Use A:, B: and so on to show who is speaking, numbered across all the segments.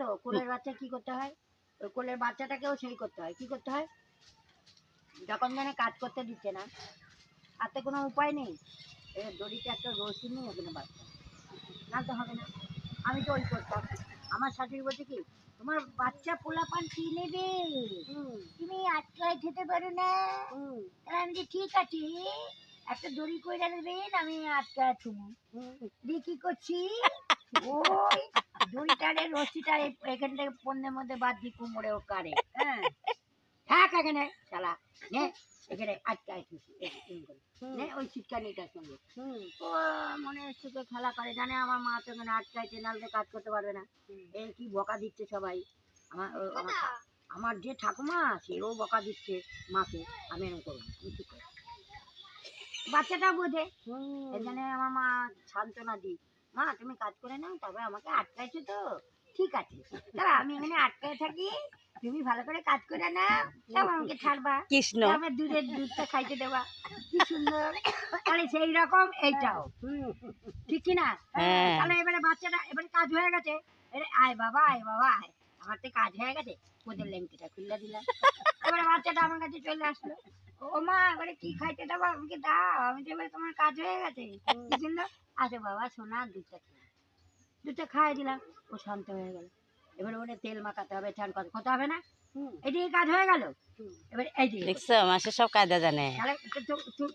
A: তো? কোলের বাচ্চা কি করতে হয়? ওই কোলের বাচ্চাটাকেও সেই করতে হয়। কি করতে হয়? যখন যেন কাজ করতে দিচ্ছে না। হাতে কোনো উপায় নেই। এবার দড়িতে একটা রশি নিয়ে ওখানে বাচ্চা না তো হবে না। আমি তো ওই করতাম। আমার শাশুড়ি বলছে কি তোমার বাচ্চা পোলাপান কি নেবে? তুমি আটকায় খেতে পারো না। তাহলে আমি যে ঠিক আছে। একটা দড়ি করে দেবেন আমি আটকায় থুবো দিয়ে কি করছি? ওই দড়িটারে রশিটা এখান থেকে পণ্যের মধ্যে বাদ দিয়ে কুমড়ে ও কারে হ্যাঁ? থাক এখানে শালা। নে এখানে আটকায় থুসি নে ওই শিক্ষানিটার সঙ্গে। ও মনে সুখে খেলা করে জানে আমার মা তো এখানে আটকাইছে নাহলে কাজ করতে পারবে না। এই কি বকা দিচ্ছে সবাই? আমার ও- আমার আমার যে ঠাকুমা সেও বকা দিচ্ছে মাকে আমি এরকম করব আমি ঠিক বাচ্চাটা বোঝে। এখানে আমার মা সান্ত্বনা দিই। মা তুমি কাজ করে নাও তবে আমাকে আটকাইছো তো। ঠিক আছে। তাহলে আমি এখানে আটকায় থাকি। তুমি ভালো করে কাজ করে নাও তারপর আমাকে ছাড়বা।
B: কৃষ্ণ।
A: তারপর দুধের দুধটা খাইতে দেবা। কি সুন্দর। তাহলে সেই রকম এইটাও। ঠিক কি না
B: হ্যাঁ।
A: তাহলে এবারে বাচ্চাটা এবারে কাজ হয়ে গেছে। এবারে আয় বাবা আয় বাবা আয়। আমার তো কাজ হয়ে গেছে। ওদের লেংটিটা খুলে দিলাম। এবারে বাচ্চাটা আমার কাছে চলে আসলো। ও মা এবারে কি খাইতে দেবো আমাকে দাও আমি তো এবারে তোমার কাজ হয়ে গেছে। কি আচ্ছা বাবা সোনা দুধটা খেয়ে দুধটা খাইয়ে দিলাম ও শান্ত হয়ে গেল। এবারে ওরে তেল মাখাতে হবে কথা কথা হবে না? এদিকে কাজ হয়ে গেল? এবার এইদিকে
B: দেখছ মাসে সব কায়দা জানে।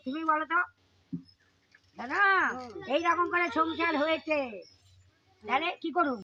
A: তুমি বলো তো। দাদা এইরকম করে সংসার হয়েছে। তাহলে কি করুন